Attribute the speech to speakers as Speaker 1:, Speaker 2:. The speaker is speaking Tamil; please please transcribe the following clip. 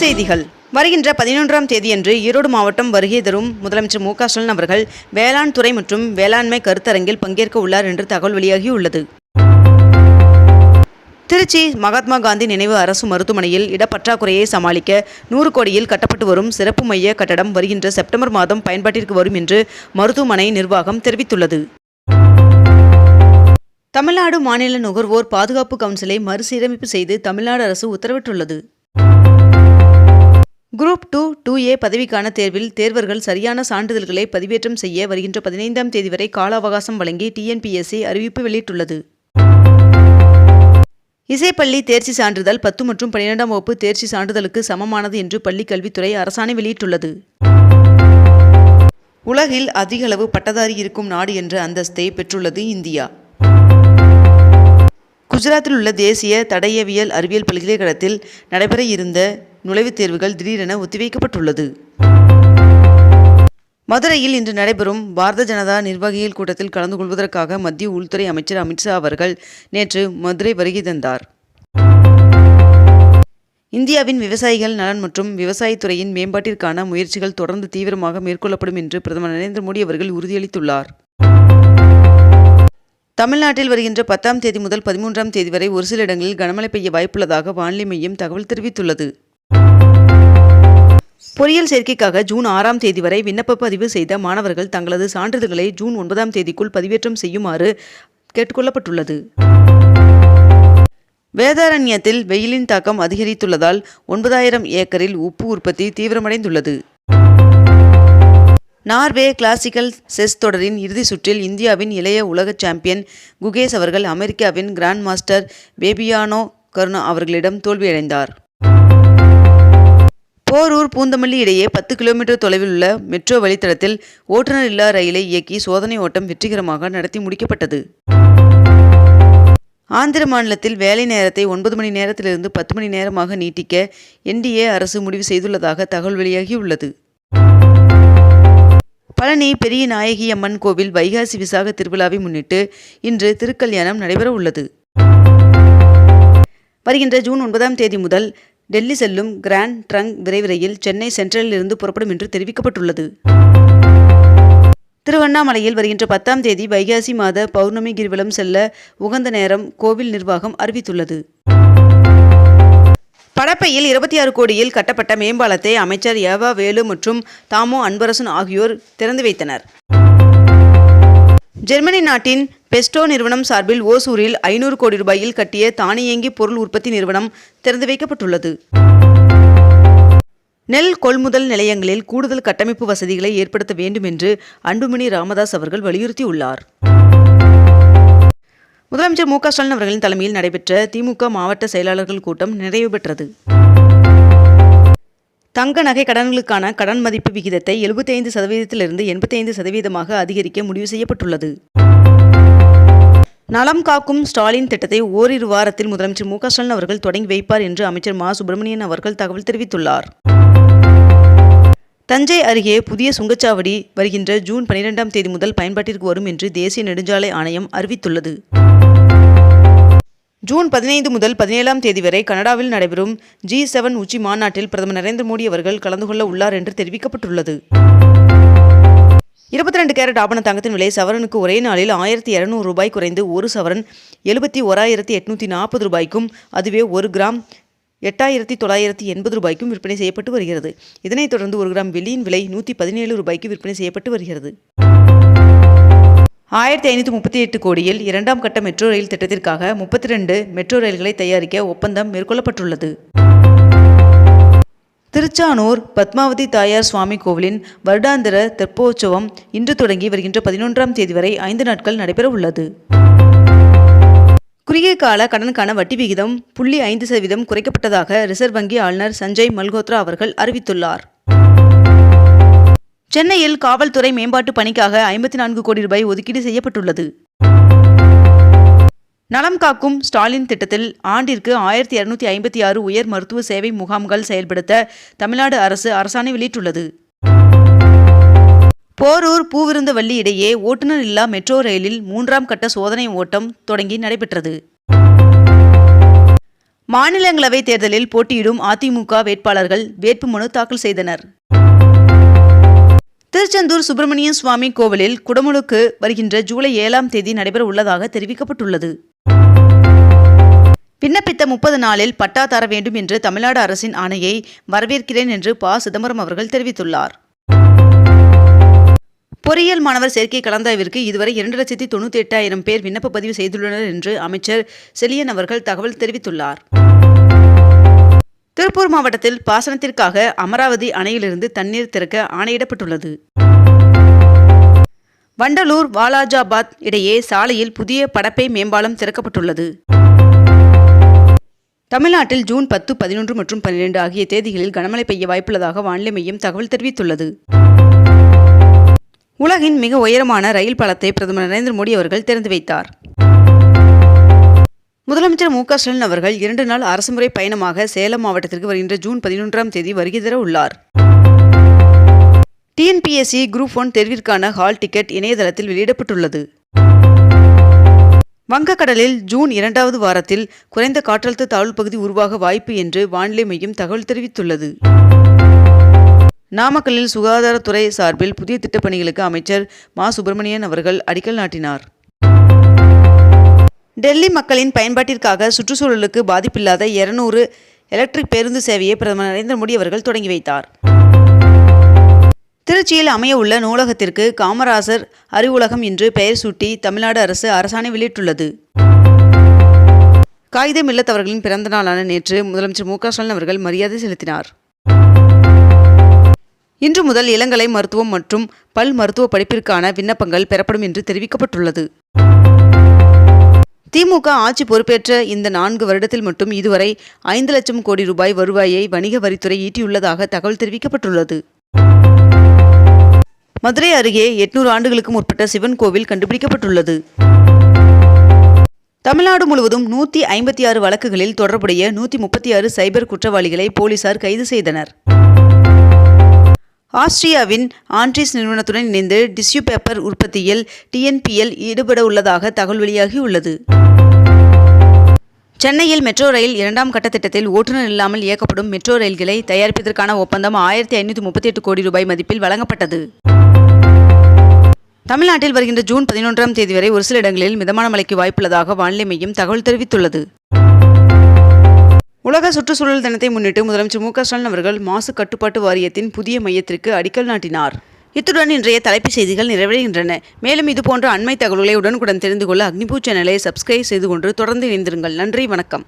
Speaker 1: செய்திகள். வருகின்ற பதினொன்றாம் தேதியன்று ஈரோடு மாவட்டம் வருகை தரும் முதலமைச்சர் மு க ஸ்டாலின் அவர்கள் வேளாண் துறை மற்றும் வேளாண்மை கருத்தரங்கில் பங்கேற்க உள்ளார் என்று தகவல் வெளியாகியுள்ளது. திருச்சி மகாத்மா காந்தி நினைவு அரசு மருத்துவமனையில் இடப்பற்றாக்குறையை சமாளிக்க நூறு கோடியில் கட்டப்பட்டு வரும் சிறப்பு மைய கட்டடம் வருகின்ற செப்டம்பர் மாதம் பயன்பாட்டிற்கு வரும் என்று மருத்துவமனை நிர்வாகம் தெரிவித்துள்ளது. தமிழ்நாடு மாநில நுகர்வோர் பாதுகாப்பு கவுன்சிலை மறுசீரமைப்பு செய்து தமிழ்நாடு அரசு உத்தரவிட்டுள்ளது. குரூப் டூ டூ ஏ பதவிக்கான தேர்வில் தேர்வர்கள் சரியான சான்றிதழ்களை பதிவேற்றம் செய்ய வருகின்ற பதினைந்தாம் தேதி வரை கால அவகாசம் வழங்கி டிஎன்பிஎஸ்சி அறிவிப்பு வெளியிட்டுள்ளது. இசைப்பள்ளி தேர்ச்சி சான்றிதழ் பத்து மற்றும் பன்னிரெண்டாம் வகுப்பு தேர்ச்சி சான்றிதழுக்கு சமமானது என்று பள்ளிக் கல்வித்துறை அரசாணை வெளியிட்டுள்ளது. உலகில் அதிகளவு பட்டதாரி இருக்கும் நாடு என்ற அந்தஸ்தை பெற்றுள்ளது இந்தியா. குஜராத்தில் உள்ள தேசிய தடயவியல் அறிவியல் பல்கலைக்கழகத்தில் நடைபெற இருந்த நுழைவுத் தேர்வுகள் திடீரென ஒத்திவைக்கப்பட்டுள்ளது. மதுரையில் இன்று நடைபெறும் பாரத ஜனதா நிர்வாகிகள் கூட்டத்தில் கலந்து கொள்வதற்காக மத்திய உள்துறை அமைச்சர் அமித்ஷா அவர்கள் நேற்று மதுரை வருகை தந்தார். இந்தியாவின் விவசாயிகள் நலன் மற்றும் விவசாயத்துறையின் மேம்பாட்டிற்கான முயற்சிகள் தொடர்ந்து தீவிரமாக மேற்கொள்ளப்படும் என்று பிரதமர் நரேந்திர மோடி அவர்கள் உறுதியளித்துள்ளார். தமிழ்நாட்டில் வருகின்ற பத்தாம் தேதி முதல் பதிமூன்றாம் தேதி வரை ஒரு சில இடங்களில் கனமழை பெய்ய வாய்ப்புள்ளதாக வானிலை மையம் தகவல் தெரிவித்துள்ளது. பொறியியல் சேர்க்கைக்காக ஜூன் ஆறாம் தேதி வரை விண்ணப்ப பதிவு செய்த மாணவர்கள் தங்களது சான்றிதழ்களை ஜூன் ஒன்பதாம் தேதிக்குள் பதிவேற்றம் செய்யுமாறு கேட்டுக்கொள்ளப்பட்டுள்ளது. வேதாரண்யத்தில் வெயிலின் தாக்கம் அதிகரித்துள்ளதால் ஒன்பதாயிரம் ஏக்கரில் உப்பு உற்பத்தி தீவிரமடைந்துள்ளது. நார்வே கிளாசிக்கல் செஸ் தொடரின் இறுதிச் சுற்றில் இந்தியாவின் இளைய உலக சாம்பியன் குகேஷ் அவர்கள் அமெரிக்காவின் கிராண்ட் மாஸ்டர் பேபியானோ கருணா அவர்களிடம் தோல்வியடைந்தார். போரூர் பூந்தமல்லி இடையே பத்து கிலோமீட்டர் தொலைவில் உள்ள மெட்ரோ வழித்தடத்தில் ஓட்டுநர் இல்லா ரயிலை இயக்கி சோதனை ஓட்டம் வெற்றிகரமாக நடத்தி முடிக்கப்பட்டது. ஆந்திர மாநிலத்தில் வேலை நேரத்தை ஒன்பது மணி நேரத்திலிருந்து பத்து மணி நேரமாக நீட்டிக்க என்டிஏ அரசு முடிவு செய்துள்ளதாக தகவல் வெளியாகியுள்ளது. பழனி பெரிய நாயகி அம்மன் கோவில் வைகாசி விசாக திருவிழாவை முன்னிட்டு இன்று திருக்கல்யாணம் நடைபெற உள்ளது வருகின்ற ஜூன் ஒன்பதாம் தேதி முதல் டெல்லி செல்லும் கிராண்ட் ட்ரங்க் விரைவு ரயில் சென்னை சென்ட்ரலில் இருந்து புறப்படும் என்று தெரிவிக்கப்பட்டுள்ளது. திருவண்ணாமலையில் வருகின்ற பத்தாம் தேதி வைகாசி மாத பௌர்ணமி கிரிவலம் செல்ல உகந்த நேரம் கோவில் நிர்வாகம் அறிவித்துள்ளது. படப்பையில் இருபத்தி ஆறு கோடியில் கட்டப்பட்ட மேம்பாலத்தை அமைச்சர் ஏவா வேலு மற்றும் தாமோ அன்பரசன் ஆகியோர் திறந்து வைத்தனர். ஜெர்மனி நாட்டின் பெஸ்டோ நிறுவனம் சார்பில் ஓசூரில் ஐநூறு கோடி ரூபாயில் கட்டிய தானியங்கி பொருள் உற்பத்தி நிறுவனம் திறந்து வைக்கப்பட்டுள்ளது. நெல் கொள்முதல் நிலையங்களில் கூடுதல் கட்டமைப்பு வசதிகளை ஏற்படுத்த வேண்டும் என்று அன்புமணி ராமதாஸ் அவர்கள் வலியுறுத்தியுள்ளார். முதலமைச்சர் மு க ஸ்டாலின் அவர்களின் தலைமையில் நடைபெற்ற திமுக மாவட்ட செயலாளர்கள் கூட்டம் நிறைவு பெற்றது. தங்க நகை கடன்களுக்கான கடன் மதிப்பு விகிதத்தை எழுபத்தைந்து சதவீதத்திலிருந்து எண்பத்தைந்து சதவீதமாக அதிகரிக்க முடிவு செய்யப்பட்டுள்ளது. நலம் காக்கும் ஸ்டாலின் திட்டத்தை ஓரிரு வாரத்தில் முதலமைச்சர் மு ஸ்டாலின் அவர்கள் தொடங்கி வைப்பார் என்று அமைச்சர் மா சுப்பிரமணியன் அவர்கள் தகவல் தெரிவித்துள்ளார். தஞ்சை அருகே புதிய சுங்கச்சாவடி வருகின்ற ஜூன் பனிரெண்டாம் தேதி முதல் பயன்பாட்டிற்கு வரும் என்று தேசிய நெடுஞ்சாலை ஆணையம் அறிவித்துள்ளது. ஜூன் பதினைந்து முதல் பதினேழாம் தேதி வரை கனடாவில் நடைபெறும் ஜி செவன் உச்சி மாநாட்டில் பிரதமர் நரேந்திர மோடி அவர்கள் கலந்து கொள்ள உள்ளார் என்று தெரிவிக்கப்பட்டுள்ளது. இருபத்தி ரெண்டு கேரட் ஆபண தங்கத்தின் விலை சவரனுக்கு ஒரே நாளில் ஆயிரத்தி இரநூறு ரூபாய் குறைந்து ஒரு சவரன் எழுபத்தி ஓராயிரத்தி எட்நூற்றி நாற்பது ரூபாய்க்கும் அதுவே ஒரு கிராம் எட்டாயிரத்தி தொள்ளாயிரத்தி எண்பது ரூபாய்க்கும் விற்பனை செய்யப்பட்டு வருகிறது. இதனைத் தொடர்ந்து ஒரு கிராம் வெள்ளியின் விலை நூற்றி பதினேழு ரூபாய்க்கு விற்பனை செய்யப்பட்டு வருகிறது. ஆயிரத்தி ஐநூற்றி முப்பத்தி எட்டு கோடியில் இரண்டாம் கட்ட மெட்ரோ ரயில் திட்டத்திற்காக முப்பத்தி ரெண்டு மெட்ரோ ரயில்களை தயாரிக்க ஒப்பந்தம் மேற்கொள்ளப்பட்டுள்ளது. திருச்சானூர் பத்மாவதி தாயார் சுவாமி கோவிலின் வருடாந்திர தெப்போற்சவம் இன்று தொடங்கி வருகின்ற பதினொன்றாம் தேதி வரை ஐந்து நாட்கள் நடைபெற உள்ளது. குறுகிய கால கடனுக்கான வட்டி விகிதம் புள்ளி ஐந்து சதவீதம் குறைக்கப்பட்டதாக ரிசர்வ் வங்கி ஆளுநர் சஞ்சய் மல்கோத்ரா அவர்கள் அறிவித்துள்ளார். சென்னையில் காவல்துறை மேம்பாட்டு பணிக்காக ஐம்பத்தி நான்கு கோடி ரூபாய் ஒதுக்கீடு செய்யப்பட்டுள்ளது. நலம் காக்கும் ஸ்டாலின் திட்டத்தில் ஆண்டிற்கு ஆயிரத்தி இருநூத்தி ஐம்பத்தி ஆறு உயர் மருத்துவ சேவை முகாம்கள் செயல்படுத்த தமிழ்நாடு அரசு அரசாணை வெளியிட்டுள்ளது. போரூர் பூவிருந்தவல்லி இடையே ஓட்டுநர் இல்லா மெட்ரோ ரயிலில் மூன்றாம் கட்ட சோதனை ஓட்டம் தொடங்கி நடைபெற்றது. மாநிலங்களவை தேர்தலில் போட்டியிடும் அதிமுக வேட்பாளர்கள் வேட்புமனு தாக்கல் செய்தனர். திருச்செந்தூர் சுப்பிரமணிய சுவாமி கோவிலில் குடமுழுக்கு வருகின்ற ஜூலை ஏழாம் தேதி நடைபெற உள்ளதாக தெரிவிக்கப்பட்டுள்ளது. முப்பது நாளில் பட்டா தர வேண்டும் என்று தமிழ்நாடு அரசின் ஆணையை வரவேற்கிறேன் என்று ப. சிதம்பரம் அவர்கள் தெரிவித்துள்ளார். பொறியியல் மாணவர் சேர்க்கை கலந்தாய்விற்கு இதுவரை இரண்டு லட்சத்தி தொண்ணூற்றி எட்டாயிரம் பேர் விண்ணப்ப பதிவு செய்துள்ளனர் என்று அமைச்சர் செலியன் அவர்கள் தகவல் தெரிவித்துள்ளார். திருப்பூர் மாவட்டத்தில் பாசனத்திற்காக அமராவதி அணையிலிருந்து தண்ணீர் திறக்க ஆணையிடப்பட்டுள்ளது. வண்டலூர் வாலாஜாபாத் இடையே சாலையில் புதிய படப்பை மேம்பாலம் திறக்கப்பட்டுள்ளது. தமிழ்நாட்டில் ஜூன் பத்து பதினொன்று மற்றும் பன்னிரண்டு ஆகிய தேதிகளில் கனமழை பெய்ய வாய்ப்புள்ளதாக வானிலை மையம் தகவல் தெரிவித்துள்ளது. உலகின் மிக உயரமான ரயில் பாலத்தை பிரதமர் நரேந்திர மோடி அவர்கள் திறந்து வைத்தார். முதலமைச்சர் மு க ஸ்டாலின் அவர்கள் இரண்டு நாள் அரசுமுறை பயணமாக சேலம் மாவட்டத்திற்கு வருகின்ற ஜூன் பதினொன்றாம் தேதி வருகை தர உள்ளார். டிஎன்பிஎஸ்சி குரூப் ஒன் தேர்விற்கான ஹால் டிக்கெட் இணையதளத்தில் வெளியிடப்பட்டுள்ளது. வங்கக்கடலில் ஜூன் இரண்டாவது வாரத்தில் குறைந்த காற்றழுத்த தாழ்வு பகுதி உருவாக வாய்ப்பு என்று வானிலை மையம் தகவல் தெரிவித்துள்ளது. நாமக்கல்லில் சுகாதாரத்துறை சார்பில் புதிய திட்டப்பணிகளுக்கு அமைச்சர் மா. சுப்பிரமணியன் அவர்கள் அடிக்கல் நாட்டினார். டெல்லி மக்களின் பயன்பாட்டிற்காக சுற்றுச்சூழலுக்கு பாதிப்பில்லாத இருநூறு எலக்ட்ரிக் பேருந்து சேவையை பிரதமர் நரேந்திர மோடி அவர்கள் தொடங்கி வைத்தார். திருச்சியில் அமைய உள்ள நூலகத்திற்கு காமராசர் அறிவுலகம் என்று பெயர் சூட்டி தமிழ்நாடு அரசு அரசாணை வெளியிட்டுள்ளது. காகிதம் இல்லத்தவர்களின் பிறந்த நாளான நேற்று முதலமைச்சர் மு ஸ்டாலின் அவர்கள் மரியாதை செலுத்தினார். இன்று முதல் இளங்கலை மருத்துவம் மற்றும் பல் மருத்துவ படிப்பிற்கான விண்ணப்பங்கள் பெறப்படும் என்று தெரிவிக்கப்பட்டுள்ளது. திமுக ஆட்சி பொறுப்பேற்ற இந்த நான்கு வருடத்தில் மட்டும் இதுவரை ஐந்து லட்சம் கோடி ரூபாய் வருவாயை வணிக வரித்துறை ஈட்டியுள்ளதாக தகவல் தெரிவிக்கப்பட்டுள்ளது. மதுரை அருகே எட்நூறு ஆண்டுகளுக்கு முற்பட்ட சிவன் கோவில் கண்டுபிடிக்கப்பட்டுள்ளது. தமிழ்நாடு முழுவதும் நூற்றி ஐம்பத்தி ஆறு வழக்குகளில் தொடர்புடைய நூற்றி முப்பத்தி ஆறு சைபர் குற்றவாளிகளை போலீசார் கைது செய்தனர். ஆஸ்திரியாவின் ஆண்ட்ரிஸ் நிறுவனத்துடன் இணைந்து டிஷ்யூ பேப்பர் உற்பத்தியில் டிஎன்பிஎல் ஈடுபட உள்ளதாக தகவல் வெளியாகியுள்ளது சென்னையில் மெட்ரோ ரயில் இரண்டாம் கட்ட திட்டத்தில் ஓட்டுநர் இல்லாமல் இயக்கப்படும் மெட்ரோ ரயில்களை தயாரிப்பதற்கான ஒப்பந்தம் ஆயிரத்தி ஐநூற்றி முப்பத்தி எட்டு கோடி ரூபாய் மதிப்பில் வழங்கப்பட்டது. தமிழ்நாட்டில் வருகின்ற ஜூன் பதினொன்றாம் தேதி வரை ஒரு சில இடங்களில் மிதமான மழைக்கு வாய்ப்புள்ளதாக வானிலை மையம் தகவல் தெரிவித்துள்ளது. உலக சுற்றுச்சூழல் தினத்தை முன்னிட்டு முதலமைச்சர் மு க ஸ்டாலின் அவர்கள் மாசு கட்டுப்பாட்டு வாரியத்தின் புதிய மையத்திற்கு அடிக்கல் நாட்டினார். இத்துடன் இன்றைய தலைப்புச் செய்திகள் நிறைவடைகின்றன. மேலும் இதுபோன்ற அண்மை தகவல்களை உடனுக்குடன் தெரிந்து கொள்ள அக்னிபூ சேனலை சப்ஸ்கிரைப் செய்து கொண்டு தொடர்ந்து இணைந்திருங்கள். நன்றி வணக்கம்.